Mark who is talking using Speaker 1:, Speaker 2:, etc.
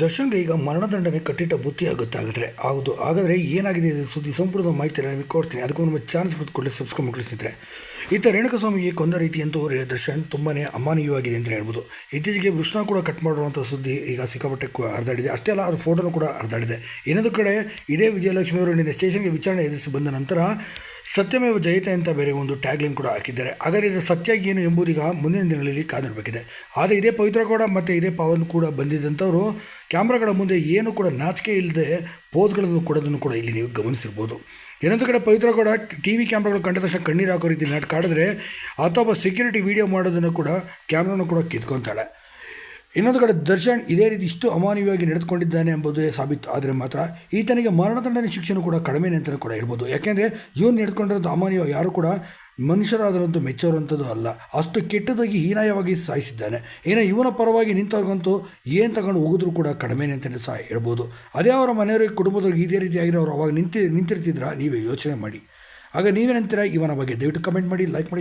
Speaker 1: ದರ್ಶನ್ಗೆ ಈಗ ಮರಣದಂಡನೆ ಕಟ್ಟಿಟ್ಟ ಬುತ್ತಿ ಆಗುತ್ತೆ ಆಗಿದ್ರೆ ಹೌದು, ಹಾಗಾದರೆ ಏನಾಗಿದೆ ಇದು ಸುದ್ದಿ? ಸಂಪೂರ್ಣ ಮಾಹಿತಿ ನಿಮಗೆ ಕೊಡ್ತೀನಿ. ಅದಕ್ಕೂ ನಮ್ಮ ಚಾನ್ಸ್ ಕೊಟ್ಟುಕೊಳ್ಳಿ ಸಬ್ಸ್ಕ್ರೈಬ್ ಮುಗಿಸಿದ್ರೆ ಈತ ರೇಣುಕಸ್ವಾಮಿಗೆ ಕೊಂದ ರೀತಿ ಅಂತೂ ದರ್ಶನ್ ತುಂಬಾ ಅಮಾನೀಯವಾಗಿದೆ ಅಂತಲೇ ಹೇಳ್ಬೋದು. ಇತ್ತೀಚೆಗೆ ವೃಷ್ಣ ಕೂಡ ಕಟ್ ಮಾಡಿರುವಂಥ ಸುದ್ದಿ ಈಗ ಸಿಕ್ಕಾಪಟ್ಟೆ ಹರಿದಾಡಿದೆ ಅಷ್ಟೇ ಅಲ್ಲ, ಅದು ಫೋಟೋನು ಕೂಡ ಹರಿದಾಡಿದೆ ಇನ್ನೊಂದು ಕಡೆ ಇದೇ ವಿಜಯಲಕ್ಷ್ಮಿ ಅವರು ನಿನ್ನೆ ಸ್ಟೇಷನ್ಗೆ ವಿಚಾರಣೆ ಎದುರಿಸಿ ಬಂದ ನಂತರ ಸತ್ಯಮೇವ ಜಯತೆ ಅಂತ ಬೇರೆ ಒಂದು ಟ್ಯಾಗ್ಲೈನ್ ಕೂಡ ಹಾಕಿದ್ದಾರೆ. ಆದರೆ ಇದು ಸತ್ಯ ಏನು ಎಂಬುದೀಗ ಮುಂದಿನ ದಿನಗಳಲ್ಲಿ ಕಾದಿರಬೇಕಿದೆ. ಆದರೆ ಇದೇ ಪವಿತ್ರ ಕೂಡ ಮತ್ತು ಇದೇ ಪವನ್ ಕೂಡ ಬಂದಿದ್ದಂಥವರು ಕ್ಯಾಮ್ರಾಗಳ ಮುಂದೆ ಏನು ಕೂಡ ನಾಚಿಕೆ ಇಲ್ಲದೆ ಪೋಸ್ಗಳನ್ನು ಕೊಡೋದನ್ನು ಕೂಡ ಇಲ್ಲಿ ನೀವು ಗಮನಿಸಿರ್ಬೋದು. ಇನ್ನೊಂದು ಕಡೆ ಪವಿತ್ರ ಕೂಡ ಟಿ ವಿ ಕ್ಯಾಮ್ರಾಗಳು ಕಂಡ ತಕ್ಷಣ ಕಣ್ಣೀರು ಹಾಕೋ ರೀತಿ ನಾಟಕ ಆಡಿದ್ರೆ ಅಥವಾ ಸೆಕ್ಯೂರಿಟಿ ವಿಡಿಯೋ ಮಾಡೋದನ್ನು ಕೂಡ ಕ್ಯಾಮ್ರಾನು ಕೂಡ ಕಿತ್ಕೊತಾಳೆ. ಇನ್ನೊಂದು ಕಡೆ ದರ್ಶನ್ ಇದೇ ರೀತಿ ಇಷ್ಟು ಅಮಾನವೀಯವಾಗಿ ನಡೆದುಕೊಂಡಿದ್ದಾನೆ ಎಂಬುದೇ ಸಾಬೀತು. ಆದರೆ ಮಾತ್ರ ಈತನಿಗೆ ಮರಣದಂಡನೆ ಶಿಕ್ಷಣ ಕೂಡ ಕಡಿಮೆನೆ ಅಂತಲೂ ಕೂಡ ಹೇಳ್ಬೋದು ಯಾಕೆಂದರೆ ಇವನು ನಡೆದುಕೊಂಡಿರೋದು ಅಮಾನವೀಯ ಯಾರು ಕೂಡ ಮನುಷ್ಯರಾದರಂತೂ ಮೆಚ್ಚೋರಂಥದ್ದು ಅಲ್ಲ. ಅಷ್ಟು ಕೆಟ್ಟದಾಗಿ ಹೀನಾಯವಾಗಿ ಸಾಯಿಸಿದ್ದಾನೆ. ಏನೋ ಇವನ ಪರವಾಗಿ ನಿಂತವ್ರಿಗಂತೂ ಏನು ತಗೊಂಡು ಹೋಗಿದ್ರು ಕೂಡ ಕಡಿಮೆ ಅಂತಲೇ ಸಹ ಹೇಳ್ಬೋದು ಅದೇ ಅವರ ಮನೆಯವರಿಗೆ ಕುಟುಂಬದವ್ರಿಗೆ ಇದೇ ರೀತಿಯಾಗಿರೋ ಅವ್ರು ಅವಾಗ ನಿಂತಿ ನಿಂತಿರ್ತಿದ್ರ? ನೀವೇ ಯೋಚನೆ ಮಾಡಿ. ಆಗ ನೀವೇನಂತೀರ ಇವನ ಬಗ್ಗೆ ದಯವಿಟ್ಟು ಕಮೆಂಟ್ ಮಾಡಿ, ಲೈಕ್ ಮಾಡಿ.